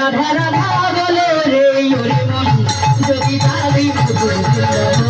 রাধা রাধা বলো রে যদি তাদের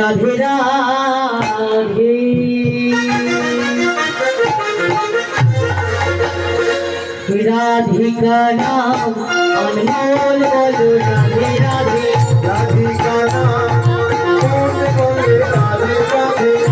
রাধে রাধে। রাধিকা নাম অনমোল বলো রাধে রাধে। রাধিকা নাম অনমোল বলো রাধে রাধে।